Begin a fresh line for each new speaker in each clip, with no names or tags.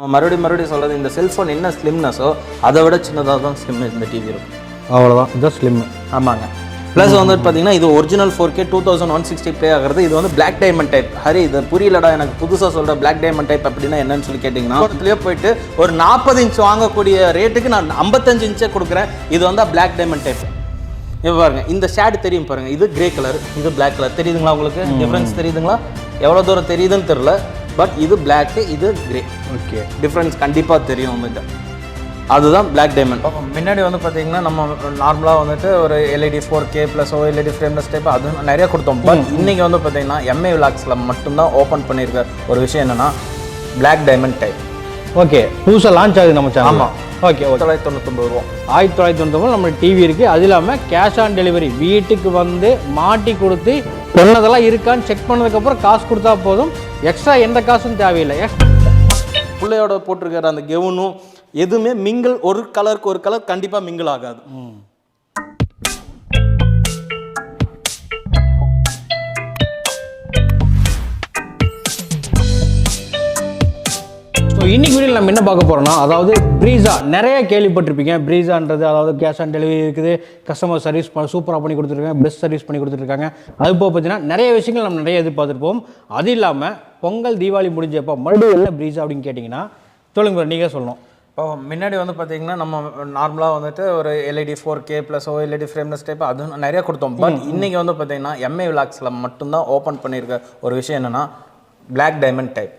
மறுபடியும் மறுபடியும் சொல்கிறது இந்த செல்ஃபோன் என்ன ஸ்லிம்னஸோ அதை விட சின்னதாக தான் ஸ்லிம் இந்த டிவி இருக்கும்.
அவ்வளோதான் இதுதான் ஸ்லிம்
ஆமாங்க. ப்ளஸ் வந்துட்டு பார்த்தீங்கன்னா இது original four K two thousand one sixty play ஆகிறது. இது வந்து பிளாக் டைமண்ட் டைப் ஹரி இது புரியலடா எனக்கு புதுசாக சொல்கிற பிளாக் டைமண்ட் டைப் அப்படின்னா என்னன்னு சொல்லி கேட்டிங்கன்னா இதுலேயே போயிட்டு ஒரு நாற்பது இன்ச் வாங்கக்கூடிய ரேட்டுக்கு நான் ஐம்பத்தஞ்சு இன்ச்சே கொடுக்குறேன். இது வந்து பிளாக் டைமண்ட் டைப் இப்போ பாருங்க இந்த ஷேடு தெரியும் பாருங்க. இது கிரே கலர் இது பிளாக் கலர் தெரியுதுங்களா உங்களுக்கு? டிஃப்ரென்ஸ் தெரியுதுங்களா? எவ்வளோ தூரம் தெரியுதுன்னு தெரில பட் இது பிளாக் இது கிரே
ஓகே
டிஃப்ரென்ஸ் கண்டிப்பாக தெரியும் வந்துட்டு அதுதான் பிளாக் டைமண்ட் முன்னாடி வந்து பார்த்தீங்கன்னா நம்ம நார்மலாக வந்துட்டு ஒரு LED four K plus LED frameless type அது நிறைய கொடுத்தோம். பட் இன்னைக்கு வந்து பார்த்தீங்கன்னா எம்ஏ விளாக்ஸில் மட்டும்தான் ஓப்பன் பண்ணியிருக்க ஒரு விஷயம் என்னன்னா பிளாக் டைமண்ட் டைப்
ஓகே புதுசாக லான்ச் ஆகுது நம்ம சேனல்
ஆமா.
ஓகே ஓகே
தொள்ளாயிரத்தி தொண்ணூத்தொம்பது ரூபா.
ஆயிரத்தி தொள்ளாயிரத்தி தொண்ணூத்தொம்பது நம்ம டிவி இருக்குது அது இல்லாமல் கேஷ் ஆன் டெலிவரி வீட்டுக்கு வந்து மாட்டி கொடுத்து சொன்னதெல்லாம் இருக்கான்னு செக் பண்ணதுக்கப்புறம் காசு கொடுத்தா போதும். எக்ஸ்ட்ரா எந்த காசும் தேவையில்லை.
பிள்ளையோட போட்டிருக்கிற அந்த கெவுனும் எதுவுமே மிங்கிள் ஒரு கலருக்கு ஒரு கலர் கண்டிப்பாக மிங்கிள் ஆகாது.
ஸோ இன்னைக்கு வீடியோவில் நம்ம என்ன பார்க்க போறோம்னா அதாவது ப்ரீஸா நிறைய கேள்விப்பட்டிருப்பீங்க. ப்ரீஸான்றது அதாவது கேஷ் ஆன் டெலிவரி இருக்குது கஸ்டமர் சர்வீஸ் சூப்பராக பண்ணி கொடுத்துருக்காங்க பெஸ்ட் சர்வீஸ் பண்ணி கொடுத்துருக்காங்க. அது போக பார்த்தீங்கன்னா நிறைய விஷயங்கள் நம்ம நிறைய எதிர்பார்த்துருப்போம். அது இல்லாமல் பொங்கல் தீபாவளி முடிஞ்சப்போ மறுபடியும் என்ன ப்ரீஸா அப்படின்னு கேட்டிங்கன்னா சொல்லுங்க bro, நீங்க சொல்லணும்.
இப்போ முன்னாடி வந்து பார்த்தீங்கன்னா நம்ம நார்மலாக வந்துட்டு ஒரு LED four K plus LED frameless type அது நிறைய கொடுத்தோம். பட் இன்னைக்கு வந்து பார்த்தீங்கன்னா எம்ஏ விளாக்ஸில் மட்டும்தான் ஓப்பன் பண்ணியிருக்க ஒரு விஷயம் என்னன்னா பிளாக் டைமண்ட் டைப்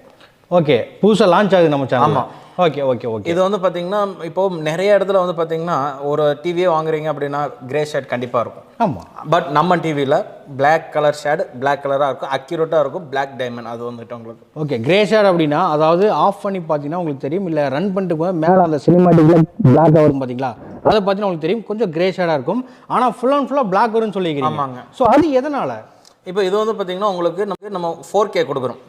ஓகே புதுசாக லான்ச் ஆகுது நம்ம சேனல்
ஆமா.
ஓகே ஓகே ஓகே
இது வந்து பார்த்தீங்கன்னா இப்போ நிறைய இடத்துல வந்து பார்த்தீங்கன்னா ஒரு டிவியே வாங்குறீங்க அப்படின்னா கிரே ஷேட் கண்டிப்பாக இருக்கும்.
ஆமாம்
பட் நம்ம டிவியில் Black கலர் ஷேடு Black கலராக இருக்கும் அக்யூரேட்டாக இருக்கும் Black டைமண்ட் அது வந்துட்டு உங்களுக்கு.
ஓகே கிரே ஷேட் அப்படின்னா அதாவது ஆஃப் பண்ணி பார்த்தீங்கன்னா உங்களுக்கு தெரியும் இல்லை ரன் பண்ணிட்டு மேலே அந்த சினிமாட்டிக்கில் பிளாக் வரும் பார்த்தீங்களா அதை பார்த்தீங்கன்னா உங்களுக்கு தெரியும் கொஞ்சம் கிரே ஷேடாக இருக்கும். ஆனால் ஃபுல் அண்ட் ஃபுல்லாக பிளாக் வரும்னு சொல்லிக்கிறீங்க.
ஆமாங்க.
ஸோ அது எதனால்?
இப்போ இது வந்து பார்த்தீங்கன்னா உங்களுக்கு நமக்கு நம்ம ஃபோர் கே கொடுக்குறோம்.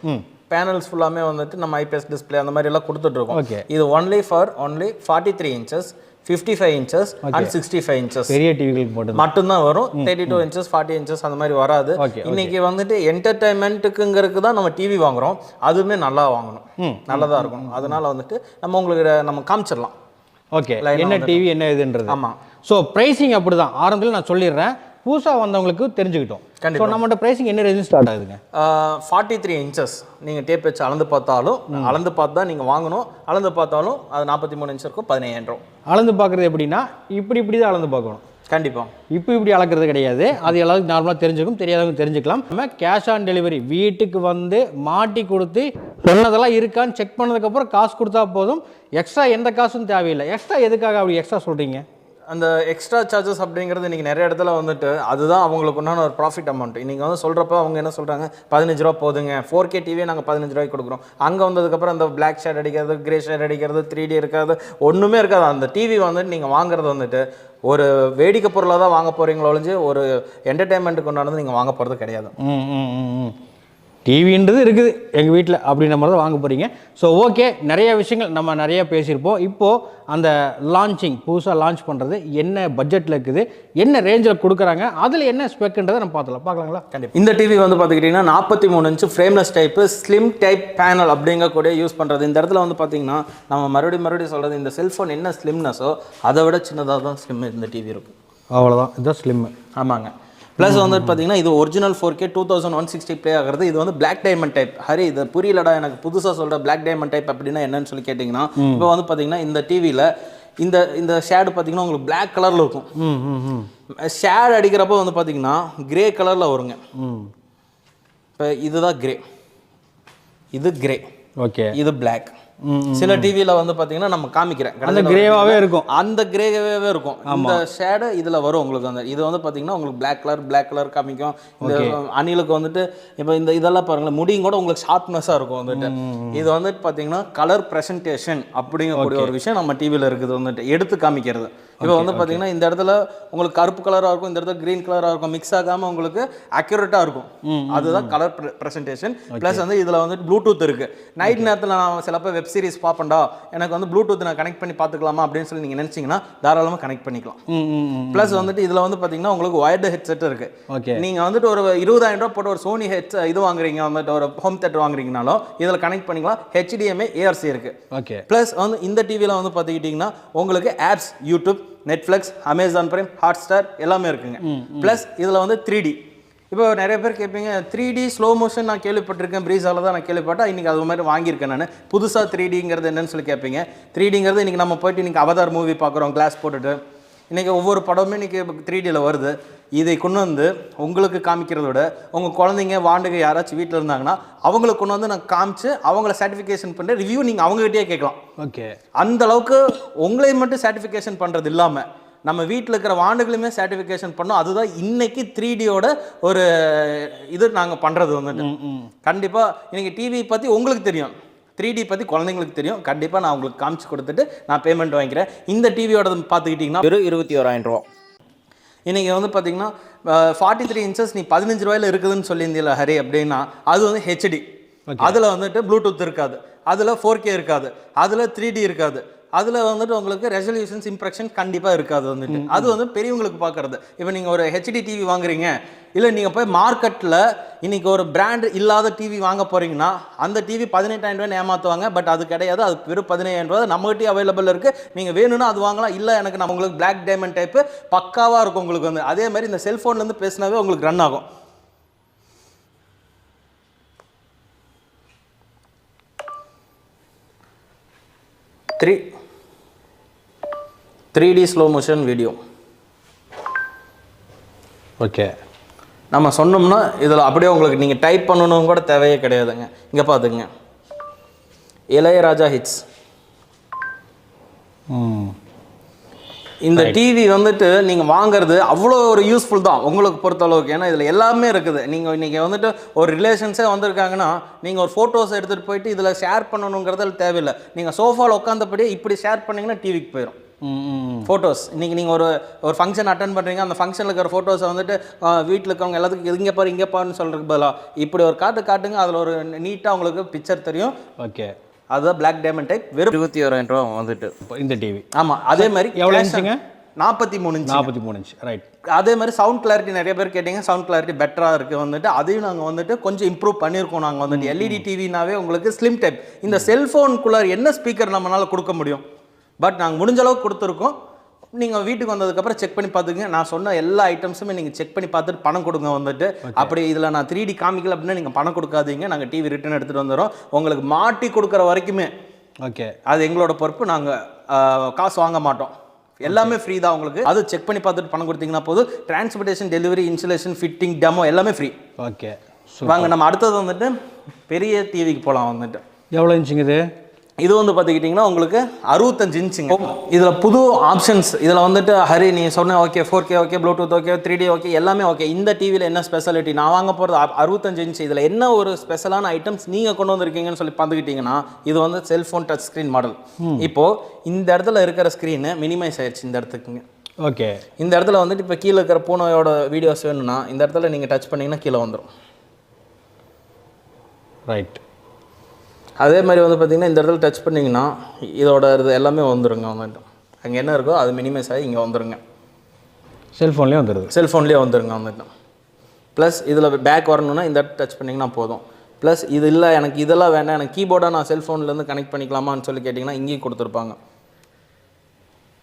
பேனல்ஸ் ஃபுல்லாமே வந்துட்டு நம்ம ஐபிஎஸ் டிஸ்பிளே அந்த மாதிரி எல்லாம் கொடுத்துட்ருக்கோம். இது only for only forty three inches fifty five inches and sixty five inches
பெரிய டிவிகளுக்கு மட்டும்
மட்டும்தான். வரும். Thirty two inches forty inches அந்த மாதிரி வராது. இன்னைக்கு வந்துட்டு என்டர்டைன்மெண்ட்டுக்குங்கிறதுக்கு தான் நம்ம டிவி வாங்குறோம். அதுவுமே நல்லா வாங்கணும். நல்லதா இருக்கணும். அதனால வந்துட்டு நம்ம உங்களுக்கு நம்ம காமிச்சிடலாம்.
ஓகே என்ன டிவி என்ன இதுன்றது.
ஆமா.
ஸோ ப்ரைஸிங் அப்படி தான் ஆரம்பத்தில் நான் சொல்லிடுறேன். புதுசாக வந்தவங்களுக்கு தெரிஞ்சுக்கிட்டோம். ஸோ நம்மகிட்ட ப்ரைஸிங் என்ன ரேஞ்சு ஸ்டார்ட் ஆகுதுங்க?
ஃபார்ட்டி த்ரீ இன்ச்சஸ் நீங்கள் டேப் வச்சு அளந்து பார்த்தாலும் அளந்து பார்த்து தான் நீங்கள் வாங்கணும். அளந்து பார்த்தாலும் அது நாற்பத்தி மூணு இன்ச் இருக்கும் பதினையாயிரம்
அளந்து பார்க்குறது எப்படின்னா இப்படி இப்படி தான் அளந்து பார்க்கணும்.
கண்டிப்பாக
இப்போ இப்படி அளக்கிறது கிடையாது. அது எல்லாருக்கும் நார்மலாக தெரிஞ்சுக்கும் தெரியாதவங்க தெரிஞ்சுக்கலாம். நம்ம கேஷ் ஆன் டெலிவரி வீட்டுக்கு வந்து மாட்டி கொடுத்து சொன்னதெல்லாம் இருக்கான்னு செக் பண்ணதுக்கப்புறம் காசு கொடுத்தா போதும். எக்ஸ்ட்ரா எந்த காசும் தேவையில்லை. எக்ஸ்ட்ரா எதுக்காக அப்படி எக்ஸ்ட்ரா சொல்கிறீங்க
அந்த எக்ஸ்ட்ரா சார்ஜஸ் அப்படிங்கிறது இன்றைக்கி நிறைய இடத்துல வந்துட்டு அதுதான் அவங்களுக்கு உண்டான ஒரு ப்ராஃபிட் அமௌண்ட் இன்றைக்கி வந்து சொல்கிறப்ப அவங்க என்ன சொல்கிறாங்க பதினஞ்சு ரூபா போதுங்க. ஃபோர் கே டிவியே நாங்கள் பதினஞ்சு ரூபாய்க்கு கொடுக்குறோம். அங்கே வந்ததுக்கப்புறம் அந்த பிளாக் ஷேட் அடிக்கிறது கிரே ஷேட் அடிக்கிறது த்ரீ டி இருக்காது ஒன்றுமே இருக்காது. அந்த டிவி வந்துட்டு நீங்கள் வாங்குறது வந்துட்டு ஒரு வேடிக்கை பொருளாக தான் வாங்க போகிறீங்களோ ஒழிஞ்சு ஒரு என்டர்டைன்மெண்ட்டுக்கு உண்டானது நீங்கள் வாங்க போகிறது கிடையாது.
ம் ம் ம் ம். டிவின்றது இருக்குது எங்கள் வீட்டில் அப்படின்ற மாதிரி தான் வாங்க போகிறீங்க ஸோ ஓகே நிறைய விஷயங்கள் நம்ம நிறைய பேசியிருப்போம். இப்போது அந்த லான்ச்சிங் புதுசாக லான்ச் பண்ணுறது என்ன பட்ஜெட்டில் இருக்குது என்ன ரேஞ்சில் கொடுக்குறாங்க அதில் என்ன ஸ்பெக்குன்றதை நம்ம பார்த்துலாம் பார்க்கலாங்களா?
கண்டிப்பாக இந்த டிவி வந்து பார்த்துக்கிட்டிங்கன்னா நாற்பத்தி மூணு inch frameless type slim type panel அப்படிங்கக்கூடிய யூஸ் பண்ணுறது இந்த இடத்துல வந்து பார்த்தீங்கன்னா நம்ம மறுபடியும் மறுபடியும் சொல்கிறது இந்த செல்ஃபோன் என்ன ஸ்லிம்னஸோ அதை விட சின்னதாக தான் ஸ்லிம் இந்த டிவி இருக்கும்.
அவ்வளோதான் இதுதான் ஸ்லிம்மு
ஆமாங்க. ப்ளஸ் வந்துட்டு பார்த்தீங்கன்னா இது original four K two thousand one sixty play ஆகிறது. இது வந்து Black டைமண்ட் டைப் ஹரி இது புரியலடா எனக்கு புதுசாக சொல்கிற Black டைமண்ட் டைப் அப்படின்னா என்னன்னு சொல்லி கேட்டிங்கன்னா இப்போ வந்து பார்த்தீங்கன்னா இந்த டிவியில் இந்த இந்த ஷேடு பார்த்தீங்கன்னா உங்களுக்கு Black கலரில் இருக்கும். ஷேட் அடிக்கிறப்போ வந்து பார்த்தீங்கன்னா கிரே கலரில் வருங்க. இப்போ இதுதான் கிரே இது கிரே
ஓகே
இது Black. சில டிவியில் வந்து பார்த்தீங்கன்னா நம்ம காமிக்கிறேன்.
அந்த கிரேவாகவே இருக்கும்.
அந்த கிரேவே இருக்கும். இந்த ஷேடு இதில் வரும் உங்களுக்கு அந்த இது வந்து பார்த்தீங்கன்னா உங்களுக்கு Black கலர் Black கலர் காமிக்கும். இந்த அணிலுக்கு வந்துட்டு இப்போ இந்த இதெல்லாம் பாருங்களேன் முடியும் கூட உங்களுக்கு ஷார்ப்னஸாக இருக்கும் வந்துட்டு. இது வந்துட்டு பார்த்தீங்கன்னா கலர் ப்ரெசன்டேஷன் அப்படிங்கக்கூடிய ஒரு விஷயம் நம்ம டிவியில் இருக்குது வந்துட்டு. எடுத்து காமிக்கிறது. இப்போ வந்து பார்த்தீங்கன்னா இந்த இடத்துல உங்களுக்கு கருப்பு கலராக இருக்கும் இந்த இடத்துல க்ரீன் கலராக இருக்கும் மிக்ஸ் ஆகாமல் உங்களுக்கு அக்யூரேட்டாக இருக்கும். அதுதான் கலர் ப்ரெசன்டேஷன் ப்ளஸ் வந்து இதில் வந்துட்டு ப்ளூடூத் இருக்குது நைட் நேரத்தில் நான் சிலப்போ வெப் சீரிஸ் பார்ப்பேன்டா. எனக்கு வந்து ப்ளூடூத் நான் கனெக்ட் பண்ணி பார்த்துக்கலாமா அப்படின்னு சொல்லி நீங்கள் நினச்சிங்கன்னா தாராளமாக கனெக்ட் பண்ணிக்கலாம். ப்ளஸ் வந்துட்டு இதில் வந்து பார்த்தீங்கன்னா உங்களுக்கு ஒயர்டு ஹெட்செட் இருக்கு.
ஓகே
நீங்கள் வந்துட்டு ஒரு இருபதாயிரம் ரூபா போட்டு ஒரு சோனி ஹெட் இது வாங்குறீங்க வந்துட்டு ஒரு ஹோம் தேட்டர் வாங்குறீங்கனாலும் இதில் கனெக்ட் பண்ணிக்கலாம். ஹெச்டிஎம்ஏ ஏஆர்சி இருக்கு.
ஓகே
ப்ளஸ் வந்து இந்த டிவியில் வந்து பார்த்துக்கிட்டிங்கன்னா உங்களுக்கு apps YouTube Netflix Amazon Prime Hotstar எல்லாமே இருக்குங்க. ப்ளஸ் இதில் வந்து த்ரீ டி இப்போ நிறைய பேர் கேட்பீங்க த்ரீ டி ஸ்லோ மோஷன் நான் கேள்விப்பட்டிருக்கேன் ப்ரீஸால தான் நான் கேள்விப்பட்டேன். இன்றைக்கி அது மாதிரி வாங்கியிருக்கேன் நான். புதுசாக த்ரீ டிங்கிறது என்னன்னு சொல்லி கேட்பீங்க. த்ரீ டிங்கிறது இன்றைக்கி நம்ம போயிட்டு இன்றைக்கி அவதார் மூவி பார்க்குறோம் கிளாஸ் போட்டுட்டு. இன்றைக்கி ஒவ்வொரு படமும் இன்றைக்கி த்ரீ டியில் வருது. இதை கொண்டு வந்து உங்களுக்கு காமிக்கிறத விட உங்கள் குழந்தைங்க வாண்டுக யாராச்சும் வீட்டில் இருந்தாங்கன்னா அவங்களுக்கு கொண்டு வந்து நான் காமிச்சு அவங்கள சர்டிஃபிகேஷன் பண்ணி ரிவ்யூ நீங்கள் அவங்ககிட்டயே கேட்கலாம்.
ஓகே.
அந்த அளவுக்கு உங்களை மட்டும் சர்டிஃபிகேஷன் பண்ணுறது இல்லாமல் நம்ம வீட்டில் இருக்கிற வாண்டுகளையுமே சர்டிஃபிகேஷன் பண்ணோம். அதுதான் இன்னைக்கு த்ரீ டியோட ஒரு இது நாங்கள் பண்ணுறது வந்துட்டு. கண்டிப்பாக இன்னைக்கு டிவி பற்றி உங்களுக்கு தெரியும். த்ரீ டி பற்றி குழந்தைங்களுக்கு தெரியும். கண்டிப்பாக நான் உங்களுக்கு காமிச்சு கொடுத்துட்டு நான் பேமெண்ட் வாங்கிக்கிறேன். இந்த டிவியோட பார்த்துக்கிட்டிங்கன்னா வெறும் இருபத்தி ஓராயிரம் ரூபா. இன்றைக்கி வந்து பார்த்தீங்கன்னா ஃபார்ட்டி த்ரீ இன்ச்சஸ் நீ பதினஞ்சு ரூபாயில இருக்குதுன்னு சொல்லியிருந்தில்ல ஹரி அப்படின்னா அது வந்து ஹெச்டி அதில் வந்துட்டு ப்ளூடூத் இருக்காது. அதில் ஃபோர் கே இருக்காது. அதில் த்ரீ டி இருக்காது. அதில் வந்துட்டு உங்களுக்கு ரெசல்யூஷன்ஸ் இம்ப்ரெஷன் கண்டிப்பாக இருக்காது வந்துட்டு. அது வந்து பெரியவங்களுக்கு பார்க்குறது இப்போ நீங்கள் ஒரு ஹெச்டி டிவி வாங்குறீங்க இல்லை நீங்கள் போய் மார்க்கெட்டில் இன்னைக்கு ஒரு பிராண்ட் இல்லாத டிவி வாங்க போகிறீங்கன்னா அந்த டிவி பதினெட்டாயிரம் ரூபாய் ஏமாற்றுவாங்க பட் அது கிடையாது. அது வெறும் பதினையாயிரம் ரூபாய் நம்மகிட்டயே அவைலபிள் இருக்குது நீங்கள் வேணும்னா அது வாங்கலாம் இல்லை எனக்கு நான் உங்களுக்கு பிளாக் டைமண்ட் டைப்பு பக்காவாக இருக்கும் உங்களுக்கு வந்து. அதே மாதிரி இந்த செல்ஃபோன்லேருந்து பேசினாவே உங்களுக்கு ரன் ஆகும். Three three D slow motion video
okay
நம்ம சொன்னோம்னா இதில் அப்படியே உங்களுக்கு நீங்கள் டைப் பண்ணணும் கூட தேவையே கிடையாதுங்க. இங்கே பார்த்துங்க இளையராஜா ஹிட்ஸ் இந்த டிவி வந்துட்டு நீங்கள் வாங்குறது அவ்வளோ ஒரு யூஸ்ஃபுல் தான் உங்களுக்கு பொறுத்தளவுக்கு ஏன்னா இதில் எல்லாமே இருக்குது. நீங்கள் இன்றைக்கி வந்துட்டு ஒரு ரிலேஷன்ஸே வந்திருக்காங்கன்னா நீங்கள் ஒரு ஃபோட்டோஸ் எடுத்துகிட்டு போயிட்டு இதில் ஷேர் பண்ணணுங்கிறது தேவையில்லை. நீங்கள் சோஃபாவில் உட்காந்தபடியே இப்படி ஷேர் பண்ணிங்கன்னா டிவிக்கு போயிடும் ஃபோட்டோஸ் இன்றைக்கி நீங்கள் ஒரு ஒரு ஃபங்க்ஷன் அட்டன் பண்ணுறீங்க அந்த ஃபங்க்ஷனில் இருக்கிற ஃபோட்டோஸை வந்துட்டு வீட்டில் இருக்கவங்க எல்லாத்துக்கும் இங்கே பாரு இங்கே பாருன்னு சொல்கிறதுக்கு பதிலாக இப்படி ஒரு காட்டு காட்டுங்க அதில் ஒரு நீட்டாக உங்களுக்கு பிக்சர் தெரியும்.
ஓகே
அதுதான் பிளாக் டைமண்ட் டைப் வெறும் இருபத்தி ஓராயிரம் ரூபா வந்துட்டு.
இந்த டிவி
ஆமாம் அதே மாதிரி
எவ்வளோ?
நாற்பத்தி மூணு இன்ச்சு
நாற்பத்தி மூணு இன்ச் ரைட்
அதே மாதிரி சவுண்ட் கிளாரிட்டி நிறைய பேர் கேட்டீங்க சவுண்ட் கிளாரிட்டி பெட்டராக இருக்குது வந்துட்டு அதையும் நாங்கள் வந்துட்டு கொஞ்சம் இம்ப்ரூவ் பண்ணியிருக்கோம் நாங்கள் வந்துட்டு. எல்இடி டிவினாவே உங்களுக்கு ஸ்லிம் டைப் இந்த செல்ஃபோனுக்குள்ளே என்ன ஸ்பீக்கர் நம்மளால் கொடுக்க முடியும்? பட் நாங்கள் முடிஞ்ச அளவுக்கு கொடுத்துருக்கோம். நீங்கள் வீட்டுக்கு வந்ததுக்கப்புறம் செக் பண்ணி பார்த்துங்க நான் சொன்ன எல்லா ஐட்டம்ஸுமே நீங்கள் செக் பண்ணி பார்த்துட்டு பணம் கொடுங்க வந்துட்டு. அப்படி இதில் நான் த்ரீ டி காமிக்கல அப்படின்னா நீங்கள் பணம் கொடுக்காதீங்க. நாங்கள் டிவி ரிட்டர்ன் எடுத்துகிட்டு வந்துடுறோம் உங்களுக்கு மாட்டி கொடுக்குற வரைக்குமே
ஓகே
அது எங்களோட பொறுப்பு. நாங்கள் காசு வாங்க மாட்டோம். எல்லாமே ஃப்ரீ தான் உங்களுக்கு. அது செக் பண்ணி பார்த்துட்டு பணம் கொடுத்தீங்கன்னா போதும். Transportation delivery insulation fitting demo எல்லாமே ஃப்ரீ
ஓகே
வாங்க நம்ம அடுத்தது வந்துட்டு பெரிய டிவிக்கு போகலாம் வந்துட்டு.
எவ்வளோ இன்ச்சுங்க இது?
இது வந்து பார்த்துக்கிட்டிங்கன்னா உங்களுக்கு அறுபத்தஞ்சு இன்ச்சுங்க இதில் புது ஆப்ஷன்ஸ் இதில் வந்துட்டு ஹரி நீ சொன்ன okay four K okay Bluetooth okay three D okay எல்லாமே ஓகே இந்த டிவியில் என்ன ஸ்பெஷாலிட்டி நான் வாங்க போகிறது அறுபத்தஞ்சு இன்ச் இதில் என்ன ஒரு ஸ்பெஷலான ஐட்டம்ஸ் நீங்கள் கொண்டு வந்திருக்கீங்கன்னு சொல்லி பார்த்துக்கிட்டிங்கன்னா இது வந்து செல்ஃபோன் டச் ஸ்க்ரீன் மாடல் இப்போது இந்த இடத்துல இருக்கிற ஸ்க்ரீனு மினிமைஸ் ஆயிடுச்சு இந்த இடத்துக்குங்க.
ஓகே
இந்த இடத்துல வந்துட்டு இப்போ கீழே இருக்கிற பூனையோட வீடியோஸ் வேணும்னா இந்த இடத்துல நீங்கள் டச் பண்ணிங்கன்னா கீழே வந்துடும்
ரைட்
அதே மாதிரி வந்து பார்த்தீங்கன்னா இந்த இடத்துல டச் பண்ணிங்கன்னா இதோட இது எல்லாமே வந்துருங்க வந்துட்டு அங்கே என்ன இருக்கோ அது மினிமைஸ் ஆகி இங்கே வந்துருங்க.
செல்ஃபோன்லேயே வந்துடுது
செல்ஃபோன்லேயே வந்துருங்க வந்துட்டு ப்ளஸ் இதில் பேக் வரணும்னா இந்த இடத்துல டச் பண்ணிங்கன்னா போதும். ப்ளஸ் இது இல்லை எனக்கு இதெல்லாம் வேண்டாம் எனக்கு கீபோர்டாக நான் செல்ஃபோன்லேருந்து கனெக்ட் பண்ணிக்கலாமான்னு சொல்லி கேட்டிங்கன்னா இங்கேயும் கொடுத்துருப்பாங்க.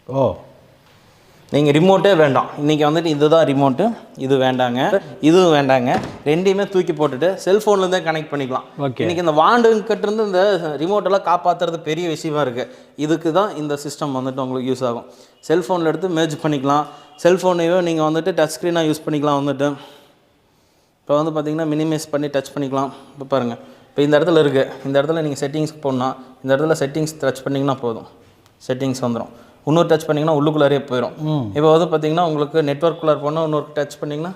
ஓ.
நீங்கள் ரிமோட்டே வேண்டாம். இன்றைக்கி வந்துட்டு இதுதான் ரிமோட்டு இது வேண்டாங்க இதுவும் வேண்டாங்க. ரெண்டையுமே தூக்கி போட்டுட்டு செல்ஃபோன்லேருந்தே கனெக்ட் பண்ணிக்கலாம்.
Okay.
இன்றைக்கி இந்த வாண்டுங்கிட்ட இருந்து இந்த ரிமோட்டெல்லாம் காப்பாற்றுறது பெரிய விஷயமா இருக்குது இதுக்கு தான் இந்த சிஸ்டம் வந்துட்டு உங்களுக்கு யூஸ் ஆகும். செல்ஃபோனில் எடுத்து மேர்ஜ் பண்ணிக்கலாம். செல்ஃபோனையும் நீங்கள் வந்துட்டு டச் ஸ்க்ரீனாக யூஸ் பண்ணிக்கலாம் வந்துட்டு. இப்போ வந்து பார்த்தீங்கன்னா மினிமைஸ் பண்ணி டச் பண்ணிக்கலாம். இப்போ பாருங்கள் இப்போ இந்த இடத்துல இருக்குது இந்த இடத்துல நீங்கள் செட்டிங்ஸ்க்கு போகணுன்னா இந்த இடத்துல செட்டிங்ஸ் டச் பண்ணிங்கன்னா போதும். செட்டிங்ஸ் வந்துடும் இன்னொரு டச் பண்ணிங்கன்னா உள்ளுக்குள்ளாரே போயிடும் இப்போ வந்து பார்த்தீங்கன்னா உங்களுக்கு நெட்ஒர்க்குள்ளார போனால் இன்னொரு டச் பண்ணிங்கன்னா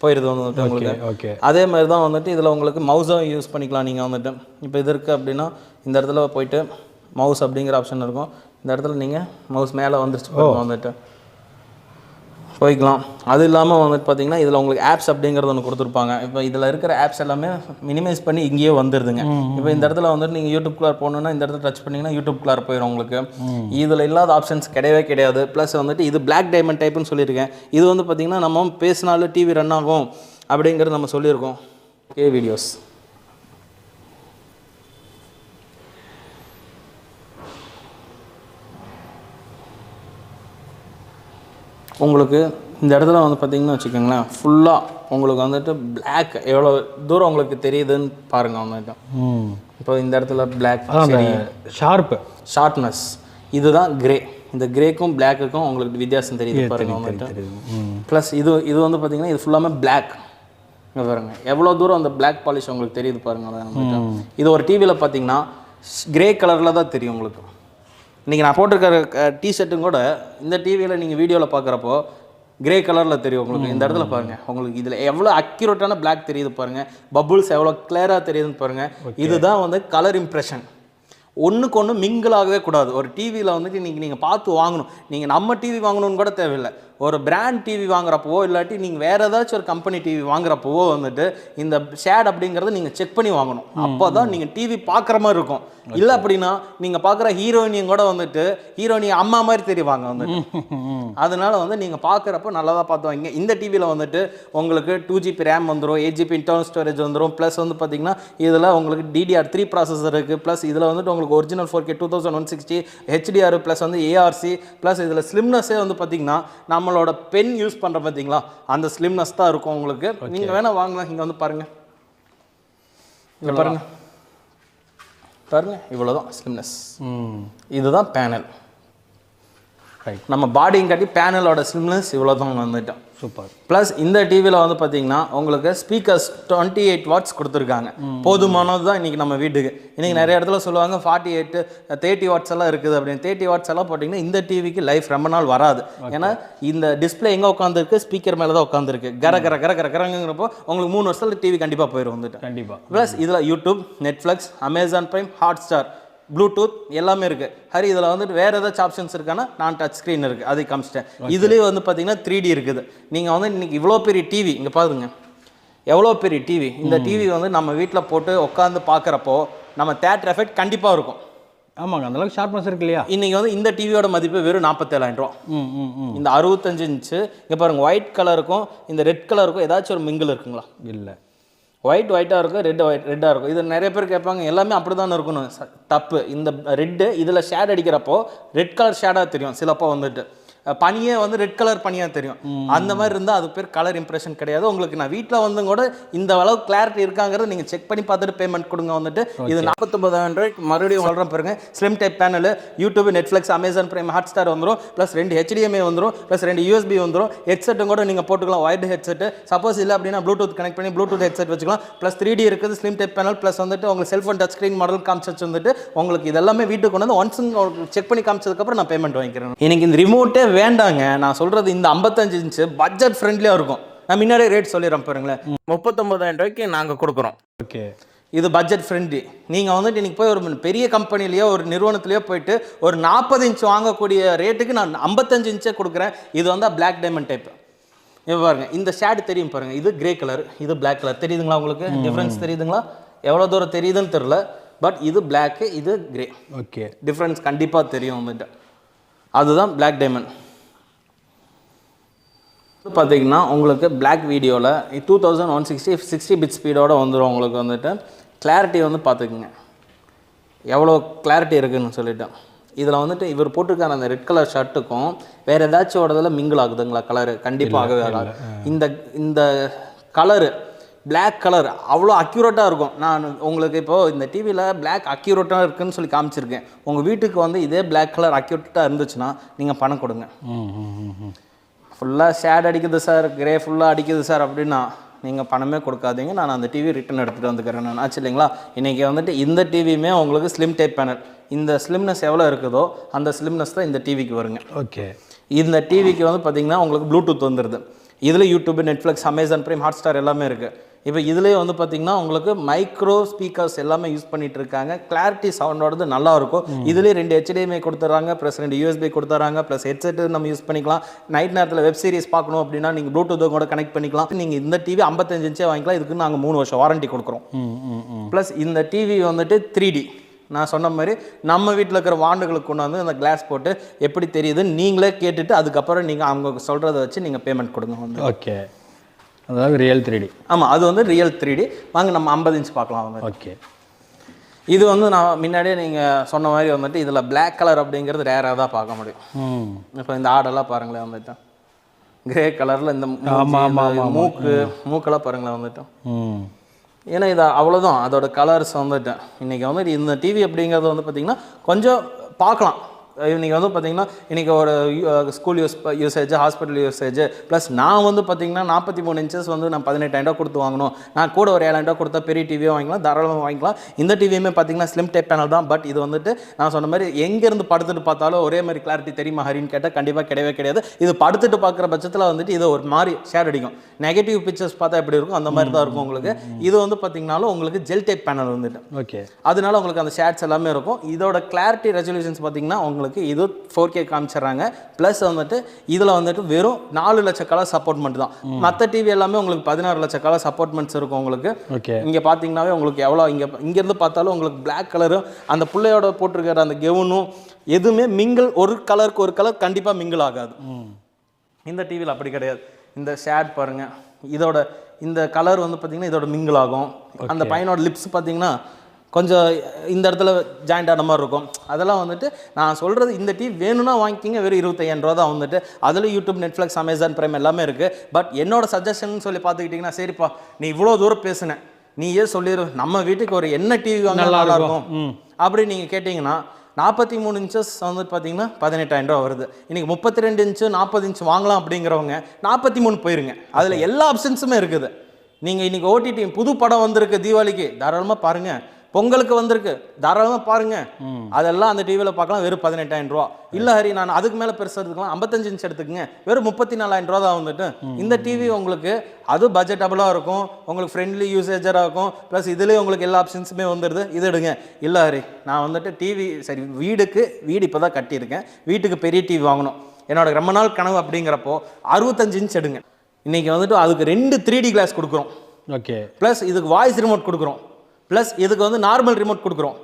போயிடுது வந்துட்டு உங்களுக்கு.
ஓகே
அதே மாதிரி தான் வந்துட்டு இதில் உங்களுக்கு மவுஸும் யூஸ் பண்ணிக்கலாம் நீங்கள் வந்துட்டு. இப்போ இது இருக்குது அப்படின்னா இந்த இடத்துல போயிட்டு மவுஸ் அப்படிங்கிற ஆப்ஷன் இருக்கும். இந்த இடத்துல நீங்கள் மவுஸ் மேலே வந்துருச்சு வந்துட்டு. போய்க்கலாம் அது இல்லாமல் வந்துட்டு பார்த்தீங்கன்னா இதில் உங்களுக்கு ஆப்ஸ் அப்படிங்கிறது ஒன்று கொடுத்துருப்பாங்க. இப்போ இதில் இருக்கிற ஆப்ஸ் எல்லாமே மினிமைஸ் பண்ணி இங்கேயே வந்துடுதுங்க இப்போ இந்த இடத்துல வந்துட்டு நீங்கள் யூடியூப் குள்ளார் போகணுன்னா இந்த இடத்துல டச் பண்ணிங்கன்னா யூடியூப் குள்ளார் போயிடும் உங்களுக்கு. இதில் இல்லாத ஆப்ஷன்ஸ் கிடையவே கிடையாது. ப்ளஸ் வந்துட்டு இது பிளாக் டைமண்ட் டைப்னு சொல்லியிருக்கேன். இது வந்து பார்த்தீங்கன்னா நம்ம பேசினாலும் டிவி ரன் ஆகும் அப்படிங்கிறது நம்ம சொல்லியிருக்கோம். ஏ வீடியோஸ் உங்களுக்கு இந்த இடத்துல வந்து பார்த்தீங்கன்னா வச்சுக்கோங்களேன் ஃபுல்லாக உங்களுக்கு வந்துட்டு Black எவ்வளோ தூரம் உங்களுக்கு தெரியுதுன்னு பாருங்கள் வந்துட்டு இப்போ இந்த இடத்துல பிளாக்
ஷார்ப்பு
ஷார்ப்னஸ் இதுதான் கிரே இந்த கிரேக்கும் பிளாக்குக்கும் உங்களுக்கு வித்தியாசம் தெரியுது பாருங்க வந்துட்டு ப்ளஸ் இது இது வந்து பார்த்தீங்கன்னா இது ஃபுல்லாமே இங்க பாருங்க. எவ்வளோ தூரம் அந்த Black பாலிஷ் உங்களுக்கு தெரியுது பாருங்க அதான் நம்மகிட்ட. இது ஒரு டிவியில் பார்த்தீங்கன்னா கிரே கலரில் தான் தெரியும் உங்களுக்கு. இன்றைக்கி நான் போட்டிருக்கிற டிஷர்ட்டும் கூட இந்த டிவியில் நீங்கள் வீடியோவில் பார்க்குறப்போ கிரே கலரில் தெரியும் உங்களுக்கு. இந்த இடத்துல பாருங்கள் உங்களுக்கு இதில் எவ்வளோ அக்யூரேட்டான Black தெரியுது பாருங்கள் பபுள்ஸ் எவ்வளோ கிளியராக தெரியுதுன்னு பாருங்கள் இதுதான் வந்து கலர் இம்ப்ரெஷன் ஒன்றுக்கு ஒன்று மிங்கிள் ஆகவே கூடாது. ஒரு டிவியில் வந்துட்டு நீங்கள் நீங்கள் பார்த்து வாங்கணும். நீங்கள் நம்ம டிவி வாங்கணும்னு கூட தேவையில்லை. ஒரு பிராண்ட் டிவி வாங்குறப்பவோ இல்லாட்டி நீங்கள் வேறு ஏதாச்சும் ஒரு கம்பெனி டிவி வாங்குறப்பவோ வந்துட்டு இந்த ஷேட் அப்படிங்கிறத நீங்கள் செக் பண்ணி வாங்கணும். அப்போ தான் நீங்கள் டிவி பார்க்குற மாதிரி இருக்கும். இல்லை அப்படின்னா நீங்கள் பார்க்குற ஹீரோயினியும் கூட வந்துட்டு ஹீரோயினி அம்மா மாதிரி தெரிவாங்க வந்துட்டு. அதனால வந்து நீங்கள் பார்க்குறப்ப நல்லதாக பார்த்து வாங்க இந்த டிவியில் வந்துட்டு உங்களுக்கு டூ ஜிபி ரேம் வந்துடும் எயிட் ஜிபி இன்டர்னல் ஸ்டோரேஜ் வந்துடும் ப்ளஸ் வந்து பார்த்தீங்கன்னா இதில் உங்களுக்கு டிடிஆர் த்ரீ ப்ராசஸர் இருக்குது ப்ளஸ் இதில் வந்துட்டு உங்களுக்கு original four K two thousand one sixty HDR plus வந்து ஏஆர்சி ப்ளஸ் இதில் ஸ்லிம்னஸே வந்து பார்த்தீங்கன்னா நம்மளோட பென் யூஸ் பண்ணுற பார்த்தீங்களா அந்த ஸ்லிம்னஸ் தான் இருக்கும் உங்களுக்கு. நீங்கள் வேணால் வாங்கலாம் இங்கே வந்து பாருங்கள் இங்கே பாருங்கள் பாருங்கள் இவ்வளோதான் ஸ்லிம்னஸ் இதுதான் பேனல் நம்ம பாடியும் காட்டி பேனலோட ஸ்லிம்னஸ் இவ்வளோ தான் வந்துட்டோம்.
சூப்பர்
ப்ளஸ் இந்த டிவியில் வந்து பார்த்தீங்கன்னா உங்களுக்கு ஸ்பீக்கர்ஸ் டுவெண்ட்டி எயிட் வாட்ஸ் கொடுத்துருக்காங்க போதுமானது தான் இன்றைக்கி நம்ம வீட்டுக்கு. இன்றைக்கி நிறைய இடத்துல சொல்லுவாங்க ஃபார்ட்டி எயிட்டு தேர்ட்டி வாட்ஸ் எல்லாம் இருக்குது அப்படின்னு. தேர்ட்டி வாட்ஸ் எல்லாம் போட்டிங்கன்னா இந்த டிவிக்கு லைஃப் ரொம்ப நாள் வராது. ஏன்னா இந்த டிஸ்பிளே எங்கே உட்காந்துருக்கு ஸ்பீக்கர் மேலே தான் உட்காந்துருக்கு கர கர கர கர கரங்கிறப்போ உங்களுக்கு மூணு வருஷத்துல டிவி கண்டிப்பாக போயிடும் வந்துட்டு.
கண்டிப்பாக
ப்ளஸ் இதில் YouTube Netflix Amazon Prime Hotstar Bluetooth எல்லாமே இருக்குது ஹரி இதில் வந்துட்டு வேறு ஏதாச்சும் ஆப்ஷன்ஸ் இருக்கான்னா நான் டச் ஸ்க்ரீன் இருக்குது அதை காமிச்சிட்டேன். இதுலேயே வந்து பார்த்தீங்கன்னா த்ரீ டி இருக்குது. நீங்கள் வந்து இன்னைக்கு இவ்வளோ பெரிய டிவி இங்கே பாருங்க. எவ்வளோ பெரிய டிவி இந்த டிவி வந்து நம்ம வீட்டில் போட்டு உட்காந்து பார்க்குறப்போ நம்ம தேட்டர் எஃபெக்ட் கண்டிப்பாக இருக்கும்.
ஆமாங்க அந்த அளவுக்கு ஷார்ப்னஸ் இருக்கு இல்லையா?
இன்றைக்கி வந்து இந்த டிவியோட மதிப்பு வெறும் நாற்பத்தேழாயிரம் ரூபா. இந்த அறுபத்தஞ்சு இன்ச்சு இங்கே பாருங்க ஒயிட் கலருக்கும் இந்த ரெட் கலருக்கும் ஏதாச்சும் ஒரு மிங்கிள் இருக்குங்களா?
இல்லை.
ஒயிட் ஒயிட்டாக இருக்கும் ரெட் ஒயிட் ரெட்டாக இருக்கும். இது நிறைய பேர் கேட்பாங்க எல்லாமே அப்படி தான் இருக்கணும் தப்பு. இந்த ரெட்டு இதில் ஷேட் அடிக்கிறப்போ ரெட் கலர் ஷேடாக தெரியும். சிலப்போ வந்துட்டு. பனியே வந்து ரெட் கலர் பனியாக தெரியும். அந்த மாதிரி இருந்தால் அது பேர் கலர் இம்ப்ரெஷன் கிடையாது. உங்களுக்கு நான் வீட்டில் வந்து கூட இந்த அளவுக்கு கிளாரிட்டி இருக்காங்கிறத நீங்கள் செக் பண்ணி பார்த்துட்டு பேமெண்ட் கொடுங்க வந்துட்டு. இது நாற்பத்தொம்பதாயிரம் ரூபாய்க்கு மறுபடியும் சொல்கிறேன் பாருங்க. Slim type panel YouTube Netflix Amazon Prime Hotstar வந்துடும் ப்ளஸ் ரெண்டு ஹெச்டிஎம்ஐ வந்துடும் ப்ளஸ் ரெண்டு யூஎஸ்பி வந்துடும் ஹெட்செட்டும் கூட நீங்கள் போட்டுக்கலாம். ஒயர்டு ஹெட்செட் சப்போஸ் இல்லை அப்படின்னா ப்ளூடூத் கனெக்ட் பண்ணி ப்ளூடூத் ஹெட்செட் வச்சுக்கலாம். ப்ளஸ் த்ரீ டி இருக்குது ஸ்லிம் டைப் பேனல் ப்ளஸ் வந்துட்டு உங்களுக்கு செல்ஃபோன் டச் ஸ்க்ரீன் மாடல் காமிச்சு வந்துட்டு உங்களுக்கு இதெல்லாமே வீட்டுக்கு கொண்டு வந்து ஒன்ஸ் செக் பண்ணி காமிச்சதுக்கப்புறம் நான் பேமெண்ட் வாங்கிக்கிறேன். எனக்கு இந்த ரிமோட்டே வேண்டாங்க. நான் சொல்கிறது இந்த ஐம்பத்தஞ்சு இன்ச்சு பட்ஜெட் ஃப்ரெண்ட்லியாக இருக்கும். நான் முன்னாடியே ரேட் சொல்லிடுறேன் பாருங்களேன். முப்பத்தொம்பதாயிரம் ரூபாய்க்கு நாங்கள் கொடுக்குறோம்.
ஓகே.
இது பட்ஜெட் ஃப்ரெண்ட்லி நீங்கள் வந்துட்டு இன்றைக்கி போய் ஒரு பெரிய கம்பெனிலேயோ ஒரு நிறுவனத்துலேயோ போயிட்டு ஒரு நாற்பது இன்ச் வாங்கக்கூடிய ரேட்டுக்கு நான் ஐம்பத்தஞ்சு இன்ச்சே கொடுக்குறேன். இது வந்து பிளாக் டைமண்ட் டைப் இப்போ பாருங்க. இந்த ஷேடு தெரியும் பாருங்க. இது கிரே கலர் இது Black கலர் தெரியுதுங்களா உங்களுக்கு? டிஃப்ரென்ஸ் தெரியுதுங்களா? எவ்வளோ தூரம் தெரியுதுன்னு தெரில பட் இது Black இது கிரே
ஓகே.
டிஃப்ரென்ஸ் கண்டிப்பாக தெரியும் வந்துட்டு அதுதான் Black டைமண்ட் பார்த்தீங்கன்னா உங்களுக்கு Black வீடியோவில் two thousand one sixty sixty bit ஸ்பீடோட வந்துடும் உங்களுக்கு வந்துட்டு கிளாரிட்டி வந்து பார்த்துக்குங்க. எவ்வளோ கிளாரிட்டி இருக்குன்னு சொல்லிட்டு. இதில் வந்துட்டு இவர் போட்டிருக்கான அந்த ரெட் கலர் ஷர்ட்டுக்கும் வேறு ஏதாச்சும் ஓடதில் மிங்கிள் ஆகுதுங்களா கலரு கண்டிப்பாக ஆகவே ஆகாது. இந்த இந்த கலரு Black கலர் அவ்வளோ அக்யூரேட்டாக இருக்கும். நான் உங்களுக்கு இப்போது இந்த டிவியில் Black அக்யூரேட்டாக இருக்குன்னு சொல்லி காமிச்சிருக்கேன். உங்கள் வீட்டுக்கு வந்து இதே Black கலர் அக்யூரேட்டாக இருந்துச்சுன்னா நீங்கள் பணம் கொடுங்க. ஃபுல்லாக ஷேட் அடிக்குது சார் கிரே ஃபுல்லாக அடிக்குது சார் அப்படின்னா நீங்கள் பணமே கொடுக்காதீங்க. நான் அந்த டிவி ரிட்டன் எடுத்துகிட்டு வந்துக்கிறேன் நான். ஆச்சு இல்லைங்களா? இன்றைக்கி வந்துட்டு இந்த டிவியுமே உங்களுக்கு ஸ்லிம் டைப் பேனல் இந்த ஸ்லிம்னஸ் எவ்வளோ இருக்குதோ அந்த ஸ்லிம்னஸ் தான் இந்த டிவிக்கு வருங்க.
ஓகே
இந்த டிவிக்கு வந்து பார்த்தீங்கன்னா உங்களுக்கு ப்ளூடூத் வந்துடுது இதில் YouTube Netflix Amazon Prime Hotstar எல்லாமே இருக்குது இப்போ இதுலேயே வந்து பார்த்தீங்கன்னா உங்களுக்கு மைக்ரோ ஸ்பீக்கர்ஸ் எல்லாமே யூஸ் பண்ணிட்டு இருக்காங்க கிளாரிட்டி சவுண்டோடது நல்லா இருக்கும் இதுலேயே ரெண்டு HDMI கொடுத்துட்றாங்க ப்ளஸ் ரெண்டு யூஎஸ்பி கொடுத்துட்றாங்க ப்ளஸ் ஹெட்செட் நம்ம யூஸ் பண்ணிக்கலாம். நைட் நேரத்தில் வெப் சீரிஸ் பார்க்கணும் அப்படின்னா நீங்கள் ப்ளூடூத் கூட கனெக்ட் பண்ணிக்கலாம். நீங்கள் இந்த டிவி ஐம்பத்தஞ்சு இன்ச்சே வாங்கிக்கலாம். இதுக்கு நாங்கள் மூணு வருஷம் வாரண்டி கொடுக்குறோம். ப்ளஸ் இந்த டிவி வந்துட்டு த்ரீ டி நான் சொன்ன மாதிரி நம்ம வீட்டில் இருக்கிற வாண்டுகளுக்கு கொண்டாந்து அந்த கிளாஸ் போட்டு எப்படி தெரியுது நீங்களே கேட்டுட்டு அதுக்கப்புறம் நீங்கள் அவங்க சொல்கிறத வச்சு நீங்கள் பேமெண்ட் கொடுங்க வந்து.
ஓகே அதாவது ரியல் த்ரீ டி
ஆமாம் அது வந்து ரியல் த்ரீ டி வாங்க நம்ம ஐம்பது இன்ச் பார்க்கலாம்
ஓகே
இது வந்து நான் முன்னாடியே நீங்கள் சொன்ன மாதிரி வந்துட்டு இதில் Black கலர் அப்படிங்கிறது ரேராக தான் பார்க்க முடியும். இப்போ இந்த ஆடெல்லாம் பாருங்களேன் வந்துட்டு. கிரே கலரில் இந்த மூக்கு மூக்கெல்லாம் பாருங்களேன் வந்துட்டு.
ம்.
ஏன்னா இது அவ்வளோதான் அதோட கலர்ஸ் வந்துட்டு. இன்றைக்கி வந்து இந்த டிவி அப்படிங்கிறது வந்து பார்த்திங்கன்னா கொஞ்சம் பார்க்கலாம். இன்றைக்கி வந்து பார்த்திங்கன்னா இன்றைக்கி ஒரு school use usage hospital usage plus நான் வந்து பார்த்திங்கன்னா நாற்பத்தி மூணு இன்ச்சஸ் வந்து நான் பதினெட்டாயிரம் ரூபா கொடுத்து வாங்கணும். நான் கூட ஒரு ஏழாயிரம் ரூபா கொடுத்தா பெரிய டிவியும் வாங்கிக்கலாம் தாராளமாக வாங்கிக்கலாம். இந்த டிவியுமே பார்த்திங்கன்னா ஸ்லிம் டைப் பேனல் தான். பட் இது வந்துட்டு நான் சொன்ன மாதிரி எங்கேருந்து படுத்துட்டு பார்த்தாலும் ஒரே மாதிரி கிளாரிட்டி தெரியுமா ஹரின்னு கேட்டால் கண்டிப்பாக கிடையவே கிடையாது. இது படுத்துட்டு பார்க்குற பட்சத்தில் வந்துட்டு இது ஒரு மாதிரி ஷேர் அடிக்கும். நெகட்டிவ் பிக்சர்ஸ் பார்த்தா எப்படி இருக்கும்? அந்த மாதிரி தான் இருக்கும் உங்களுக்கு. இது வந்து பார்த்திங்கனாலும் உங்களுக்கு ஜெல் டைப் பேனல் வந்துட்டு.
ஓகே
அதனால உங்களுக்கு அந்த ஷேட்ஸ் எல்லாமே இருக்கும். இதோட கிளாரிட்டி ரெசல்யூஷன்ஸ் பார்த்தீங்கன்னா உங்களுக்கு இது ஃபோர் கே காமிச்சிடுறாங்க. ப்ளஸ் வந்துட்டு இதில் வந்துட்டு வெறும் நாலு லட்சம் கலர் சப்போர்ட்மெண்ட் தான். மற்ற டிவி எல்லாமே உங்களுக்கு பதினாறு லட்சம் கலர் சப்போர்ட்மெண்ட்ஸ் இருக்கும் உங்களுக்கு. இங்கே பார்த்தீங்கன்னாவே உங்களுக்கு எவ்வளோ இங்கே இங்கேருந்து பார்த்தாலும் உங்களுக்கு Black கலரும் அந்த பிள்ளையோட போட்டிருக்கிற அந்த கெவுனும் எதுவுமே மிங்கிள் ஒரு கலருக்கு ஒரு கலர் கண்டிப்பாக மிங்கிள் ஆகாது. இந்த டிவியில் அப்படி கிடையாது. இந்த ஷேட் பாருங்க. இதோட இந்த கலர் வந்து பார்த்தீங்கன்னா இதோட மிங்கிள் ஆகும். அந்த பையனோட லிப்ஸ் பார்த்தீங்கன்னா கொஞ்சம் இந்த இடத்துல ஜாயிண்ட் ஆன மாதிரி இருக்கும். அதெல்லாம் வந்துட்டு நான் சொல்கிறது இந்த டிவி வேணும்னா வாங்கிக்கிங்க வெறும் இருபத்தையாயிரம் ரூபா தான் வந்துட்டு. அதில் யூடியூப் நெட்ஃப்ளிக்ஸ் அமேசான் பிரைம் எல்லாமே இருக்குது பட் என்னோட சஜஷன் சொல்லி பார்த்துக்கிட்டிங்கன்னா சரிப்பா நீ இவ்வளோ தூரம் பேசுன. நீயே சொல்லிடு நம்ம வீட்டுக்கு ஒரு என்ன டிவி வாங்கினா
நல்லா இருக்கும்.
அப்படி நீங்கள் கேட்டிங்கன்னா நாற்பத்தி மூணு இன்ச்சஸ் வந்துட்டு பார்த்தீங்கன்னா பதினெட்டாயிரம் ரூபா வருது. இன்னைக்கு முப்பத்தி ரெண்டு இன்ச்சு நாற்பது இன்ச் வாங்கலாம் அப்படிங்கிறவங்க நாற்பத்தி மூணு போயிருங்க. அதில் எல்லா ஆப்ஷன்ஸுமே இருக்குது. நீங்கள் இன்னைக்கு ஓடிடி புது படம் வந்திருக்கு தீபாவளிக்கு. தாராளமாக பாருங்க. பொங்கலுக்கு வந்திருக்கு. தாராளமாக பாருங்க. அதெல்லாம் அந்த டிவியில் பார்க்கலாம். வெறும் பதினெட்டாயிரம் ரூபா. இல்லை ஹரி நான் அதுக்கு மேலே பெருசாக எடுத்துக்கலாம். ஐம்பத்தஞ்சு இன்ச் எடுத்துக்கங்க. வெறும் முப்பத்தி நாலாயிரம் ரூபா தான் வந்துட்டு. இந்த டிவி உங்களுக்கு அது பட்ஜெட்டபுளாக இருக்கும். உங்களுக்கு ஃப்ரெண்ட்லி யூசேஜராக இருக்கும். ப்ளஸ் இதுலேயே உங்களுக்கு எல்லா ஆப்ஷன்ஸுமே வந்துடுது இது எடுங்க. இல்லை ஹரி நான் வந்துட்டு டிவி சரி வீடுக்கு வீடு இப்போ தான் கட்டியிருக்கேன். வீட்டுக்கு பெரிய டிவி வாங்கணும். என்னோட ரொம்ப நாள் கனவு அப்படிங்கிறப்போ அறுபத்தஞ்சு இன்ச் எடுங்க. இன்றைக்கி வந்துட்டு அதுக்கு ரெண்டு த்ரீ டி கிளாஸ் கொடுக்குறோம்.
ஓகே
ப்ளஸ் இதுக்கு வாய்ஸ் ரிமோட் கொடுக்குறோம். ப்ளஸ் இதுக்கு வந்து நார்மல் ரிமோட் கொடுக்குறோம்.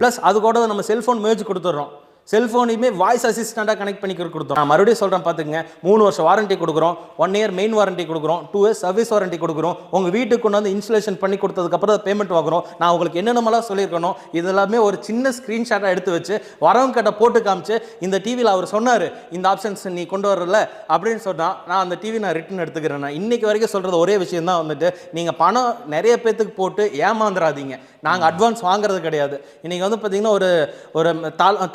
ப்ளஸ் அது கூட நம்ம செல்ஃபோன் மேட்ச் கொடுத்துட்றோம். செல்ஃபோனையுமே வாய்ஸ் அசிஸ்டண்ட்டாக கனெக்ட் பண்ணிக்கிற கொடுத்தோம். நான் மறுபடியும் சொல்கிறேன் பார்த்துங்க மூணு வருஷம் வாரண்டி கொடுக்குறோம். ஒன் இயர் மெயின் வாரண்டி கொடுக்குறோம். டூ இயர்ஸ் சர்வீஸ் வாரண்டி கொடுக்குறோம். உங்கள் வீட்டுக்கு கொண்டு வந்து இன்ஸ்டலேஷன் பண்ணி கொடுத்ததுக்கப்புறம் பேமெண்ட் வாங்குறோம். நான் உங்களுக்கு என்னென்னமெல்லாம் சொல்லியிருக்கணும் இதெல்லாமே ஒரு சின்ன ஸ்க்ரீன்ஷாட்டாக எடுத்து வச்சு வரவங்க கிட்ட போட்டு காமிச்சு இந்த டிவியில் அவர் சொன்னார் இந்த ஆப்ஷன்ஸ் நீ கொண்டு வரல அப்படின்னு சொன்னால் நான் அந்த டிவி நான் ரிட்டன் எடுத்துக்கிறேன். நான் இன்றைக்கி வரைக்கும் சொல்கிறது ஒரே விஷயம் தான் வந்துட்டு நீங்கள் பணம் நிறைய பேர்த்துக்கு போட்டு ஏமாந்துடாதீங்க நாங்கள் அட்வான்ஸ் வாங்குறது கிடையாது. இன்றைக்கி வந்து பார்த்தீங்கன்னா ஒரு ஒரு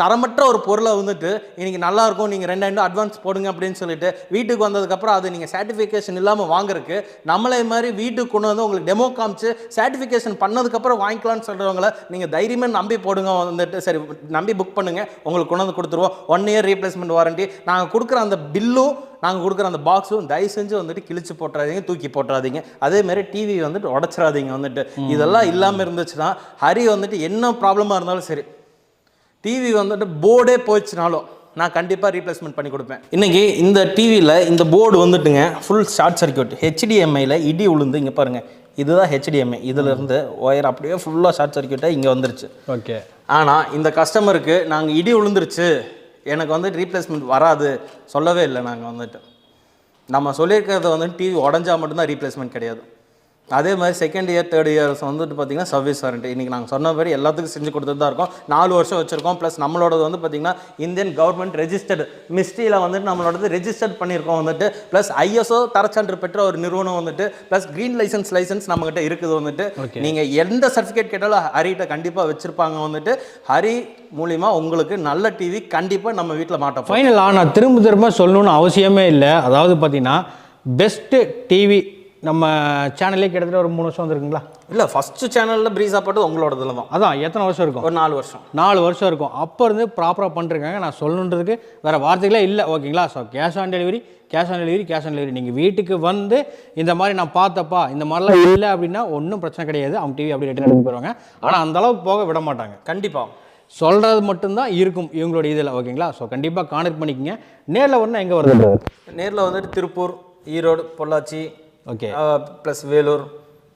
தரமட்ட தரமற்ற ஒரு பொருளை வந்துட்டு இன்னைக்கு நல்லா இருக்கும் நீங்கள் ரெண்டாயிரம் அட்வான்ஸ் போடுங்க அப்படின்னு சொல்லிட்டு வீட்டுக்கு வந்ததுக்கப்புறம் அது நீங்கள் சர்டிஃபிகேஷன் இல்லாமல் வாங்குறதுக்கு நம்மளே மாதிரி வீட்டுக்கு கொண்டு வந்து உங்களுக்கு டெமோ காமிச்சு சர்டிஃபிகேஷன் பண்ணதுக்கப்புறம் வாங்கிக்கலாம்னு சொல்கிறவங்கள நீங்கள் தைரியமாக நம்பி போடுங்க வந்துட்டு சரி நம்பி புக் பண்ணுங்க உங்களுக்கு கொண்டு வந்து கொடுத்துருவோம். ஒன் இயர் ரீப்ளேஸ்மெண்ட் வாரண்டி நாங்கள் கொடுக்குற அந்த பில்லும் நாங்கள் கொடுக்குற அந்த பாக்ஸும் தயவு செஞ்சு வந்துட்டு கிழிச்சு போட்டுறாதீங்க தூக்கி போட்டுறாதீங்க. அதே மாதிரி டிவி வந்துட்டு உடச்சிடாதீங்க வந்துட்டு. இதெல்லாம் இல்லாமல் இருந்துச்சுன்னா ஹரி வந்துட்டு என்ன ப்ராப்ளமாக இருந்தாலும் சரி டிவி வந்துட்டு போர்டே போயிடுச்சுனாலும் நான் கண்டிப்பாக ரீப்ளேஸ்மெண்ட் பண்ணி கொடுப்பேன். இன்னைக்கு இந்த டிவியில் இந்த போர்டு வந்துட்டுங்க ஃபுல் ஷார்ட் சர்க்யூட் ஹெச்டிஎம்ஐயில் இடி உளுந்து இங்கே பாருங்கள் இதுதான் ஹெச்டிஎம்ஐ இதிலிருந்து ஒயர் அப்படியே ஃபுல்லாக ஷார்ட் சர்க்யூட்டாக இங்கே வந்துருச்சு.
ஓகே
ஆனால் இந்த கஸ்டமருக்கு நாங்கள் இடி விழுந்துருச்சு எனக்கு வந்து ரீப்ளேஸ்மெண்ட் வராது. சொல்லவே இல்லை நாங்கள் வந்துட்டு. நம்ம சொல்லியிருக்கிறது வந்து டிவி உடஞ்சா மட்டும்தான் ரீப்ளேஸ்மெண்ட் கிடையாது. அதே மாதிரி செகண்ட் இயர் தேர்ட் இயர்ஸ் வந்துட்டு பார்த்தீங்கன்னா சர்வீஸ் வாரண்டி இன்றைக்கி நாங்கள் சொன்ன மாதிரி எல்லாத்துக்கும் செஞ்சு கொடுத்துட்டு தான் இருக்கோம். நாலு வருஷம் வச்சுருக்கோம். ப்ளஸ் நம்மளோடது வந்து பார்த்திங்கன்னா இந்தியன் கவர்மெண்ட் ரெஜிஸ்டர்டு மிஸ்ட்ரியில் வந்துட்டு நம்மளோடது ரெஜிஸ்டர்ட் பண்ணியிருக்கோம் வந்துட்டு. ப்ளஸ் ஐஎஸ்ஓ தரச்சான்று பெற்ற ஒரு நிறுவனம் வந்துட்டு. ப்ளஸ் க்ரீன் லைசன்ஸ் லைசன்ஸ் நம்மகிட்ட இருக்குது வந்துட்டு. நீங்கள் எந்த சர்டிஃபிகேட் கேட்டாலும் ஹரிகிட்ட கண்டிப்பாக வச்சுருப்பாங்க வந்துட்டு. ஹரி மூலிமா உங்களுக்கு நல்ல டிவி கண்டிப்பாக நம்ம வீட்டில் மாட்டோம்
ஃபைனலாக நான் திரும்ப திரும்ப சொல்லணும்னு அவசியமே இல்லை. அதாவது பார்த்தீங்கன்னா பெஸ்ட்டு டிவி நம்ம சேனல்லே கிட்டத்தட்ட ஒரு மூணு வருஷம் வந்திருக்குங்களா?
இல்லை ஃபர்ஸ்ட் சேனலில் ப்ரீஸா போட்டு உங்களோடதுல தான்.
அதான் எத்தனை வருஷம் இருக்கும்?
ஒரு நாலு வருஷம்.
நாலு வருஷம் இருக்கும். அப்போ இருந்து ப்ராப்பராக பண்ணிருக்காங்க நான் சொல்லணுன்றதுக்கு வேறு வார்த்தைகளே இல்லை. ஓகேங்களா? So cash on delivery cash on delivery cash on delivery நீங்கள் வீட்டுக்கு வந்து இந்த மாதிரி நான் பார்த்தப்பா இந்த மாதிரிலாம் இல்லை அப்படின்னா ஒன்றும் பிரச்சனை கிடையாது. அவங்க டிவி அப்படி ரிட்டர்ன் எடுத்து போயிடுவாங்க ஆனால் அந்த அளவுக்கு போக விட மாட்டாங்க.
கண்டிப்பாக
சொல்கிறது மட்டும்தான் இருக்கும் இவங்களோட இதில். ஓகேங்களா? ஸோ கண்டிப்பாக கான்டெக்ட் பண்ணிக்கங்க. நேரில் வரணும் எங்கே வருது?
நேரில் வந்துட்டு திருப்பூர் ஈரோடு பொள்ளாச்சி
ஓகே
ப்ளஸ் வேலூர்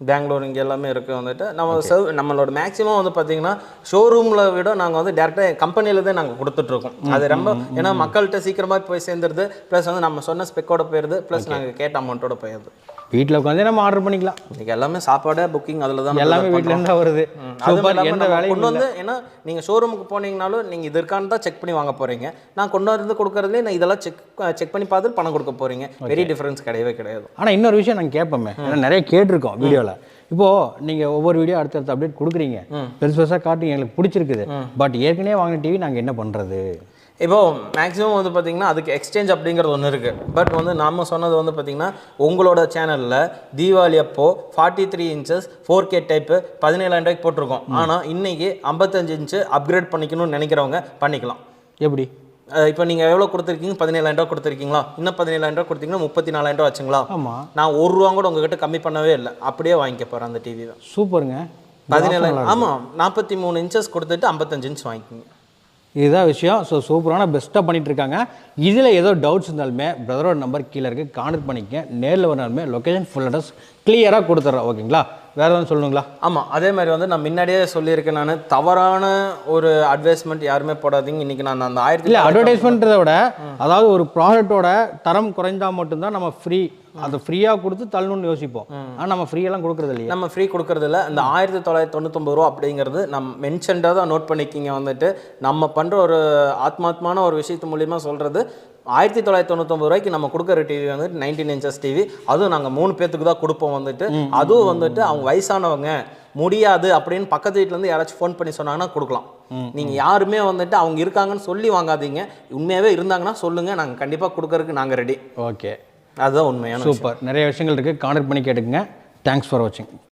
பெங்களூர் இங்கே எல்லாமே இருக்குது வந்துட்டு. நம்ம சர்வ் நம்மளோட மேக்ஸிமம் வந்து பார்த்தீங்கன்னா ஷோரூமில் விட நாங்கள் வந்து டேரெக்டாக கம்பெனியில் தான் நாங்கள் கொடுத்துட்ருக்கோம். அது ரொம்ப ஏன்னா மக்கள்கிட்ட சீக்கிரமாக போய் சேர்ந்துருது ப்ளஸ் வந்து நம்ம சொன்ன ஸ்பெக்கோட போயிடுது ப்ளஸ் நாங்கள் கேட்ட அமௌண்ட்டோட போயிடுது
வீட்டில் உட்காந்து நம்ம ஆர்டர் பண்ணிக்கலாம்.
இன்னைக்கு எல்லாமே சாப்பாடு புக்கிங் அதில் தான்
எல்லாமே வீட்டில் இருந்தால் வருது. சூப்பர் எந்த வேலையும்
கொண்டு வந்து ஏன்னா நீங்கள் ஷோரூமுக்கு போனீங்கனாலும் நீங்கள் இதற்கான தான் செக் பண்ணி வாங்க போகிறீங்க நான் கொண்டு வந்து கொடுக்குறதுலேயே நான் இதெல்லாம் செக் செக் பண்ணி பார்த்துட்டு பணம் கொடுக்க போகிறீங்க பெரிய டிஃப்ரென்ஸ் கிடையவே கிடையாது.
ஆனால் இன்னொரு விஷயம் நாங்கள் கேட்போமே ஏன்னா நிறைய கேட்டிருக்கோம் வீடியோவில் இப்போது நீங்கள் ஒவ்வொரு வீடியோ அடுத்தடுத்த அப்டேட் கொடுக்குறீங்க. பெருசு பெருசாக காட்டுங்க எங்களுக்கு பிடிச்சிருக்குது. பட் ஏற்கனவே வாங்கின டிவி நாங்கள் என்ன பண்ணுறது
இப்போ மேக்ஸிமம் வந்து பார்த்தீங்கன்னா அதுக்கு எக்ஸ்சேஞ்ச் அப்படிங்கிறது ஒன்று இருக்குது பட் வந்து நாம சொன்னது வந்து பார்த்தீங்கன்னா உங்களோட சேனலில் தீபாவளி அப்போ forty three inches four K type பதினேழாயிரம் ரூபாய்க்கு போட்டிருக்கோம். ஆனால் இன்னைக்கு ஐம்பத்தஞ்சு இன்ச்சு அப்கிரேட் பண்ணிக்கணும்னு நினைக்கிறவங்க பண்ணிக்கலாம்.
எப்படி?
இப்போ நீங்கள் எவ்வளோ கொடுத்துருக்கீங்க? பதினேழாயிரம் ரூபா கொடுத்துருக்கீங்களா? இன்னும் பதினேழாயிரம் ரூபா கொடுத்தீங்கன்னா முப்பத்தி நாலாயிரம் ரூபா வச்சுங்களா
ஆமாம்
நான் ஒரு ரூபா கூட உங்ககிட்ட கம்மி பண்ணவே இல்லை. அப்படியே வாங்கிக்க போகிறேன் அந்த டிவி தான்
சூப்பருங்க.
பதினேழாயிரம் ஆமாம் நாற்பத்தி மூணு இன்ச்சஸ் கொடுத்துட்டு ஐம்பத்தஞ்சு இன்ச் வாங்கிக்கிங்க.
இதுதான் விஷயம். ஸோ சூப்பரான பெஸ்ட்டாக பண்ணிகிட்ருக்காங்க இருக்காங்க இதில் ஏதோ டவுட்ஸ் இருந்தாலுமே பிரதரோட நம்பர் கீழே இருக்குது கான்டெக்ட் பண்ணிக்கங்க. நேரில் வந்தாலுமே லொக்கேஷன் ஃபுல் அட்ரஸ் கிளியராக கொடுத்துட்றேன். ஓகேங்களா வேறு எதுவும் சொல்லணுங்களா?
ஆமாம் அதே மாதிரி வந்து நான் முன்னாடியே சொல்லியிருக்கேன் நான். தவறான ஒரு அட்வைஸ்மெண்ட் யாருமே போடாதீங்க. இன்னைக்கு நான் அந்த ஆயிரத்தி
இல்லை அட்வர்டைஸ்மெண்ட்றத விட அதாவது ஒரு ப்ராடக்ட்டோட தரம் குறைந்தா மட்டும்தான் நம்ம ஃப்ரீ அதை ஃப்ரீயாக கொடுத்து தள்ளணும்னு யோசிப்போம். ஆனால் நம்ம ஃப்ரீயெல்லாம் கொடுக்குறது இல்லையா.
நம்ம ஃப்ரீ கொடுக்கறதில்ல இந்த ஆயிரத்தி தொள்ளாயிரத்தி தொண்ணூத்தொம்பது ரூபா அப்படிங்கிறது நம்ம மென்ஷன்டாக தான் நோட் பண்ணிக்கிங்க வந்துட்டு. நம்ம பண்ணுற ஒரு ஆத்மாத்மான ஒரு விஷயத்து மூலியமா சொல்கிறது ஆயிரத்தி தொள்ளாயிரத்தி தொண்ணூத்தொம்பது ரூபாய்க்கு நம்ம கொடுக்குற டிவி வந்துட்டு நைன்டீன் இன்ச்சஸ் டிவி அதுவும் நாங்கள் மூணு பேத்துக்கு தான் கொடுப்போம் வந்துட்டு. அதுவும் வந்துட்டு அவங்க வயசானவங்க முடியாது அப்படின்னு பக்கத்து வீட்ல இருந்து யாராச்சும் ஃபோன் பண்ணி சொன்னாங்கன்னா கொடுக்கலாம். நீங்கள் யாருமே வந்துட்டு அவங்க இருக்காங்கன்னு சொல்லி வாங்காதீங்க. உண்மையாகவே இருந்தாங்கன்னா சொல்லுங்கள் நாங்கள் கண்டிப்பாக கொடுக்கறதுக்கு நாங்கள் ரெடி
ஓகே.
அதுதான் உண்மையான.
சூப்பர். நிறைய விஷயங்கள் இருக்குது கான்டெக்ட் பண்ணி கேட்டுக்குங்க. தேங்க்ஸ் ஃபார் வாட்சிங்